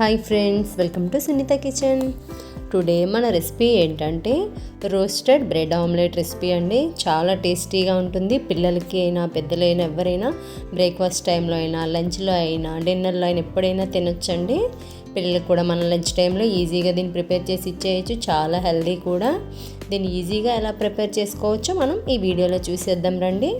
Hi friends welcome to Sunitha kitchen. Today మన recipe ఏంటంటే roasted bread omelette recipe అండి. చాలా టేస్టీగా ఉంటుంది. పిల్లలకి అయినా పెద్దలైనా ఎవరైనా బ్రేక్ఫాస్ట్ టైంలో అయినా లంచ్లో అయినా డిన్నర్లో అయినా ఎప్పుడైనా తినొచ్చండి. పిల్లలకు కూడా మన లంచ్ టైంలో ఈజీగా దీన్ని ప్రిపేర్ చేసి ఇచ్చేయచ్చు. చాలా హెల్దీ కూడా. దీన్ని ఈజీగా ఎలా ప్రిపేర్ చేసుకోవచ్చో మనం ఈ వీడియోలో చూసేద్దాం రండి.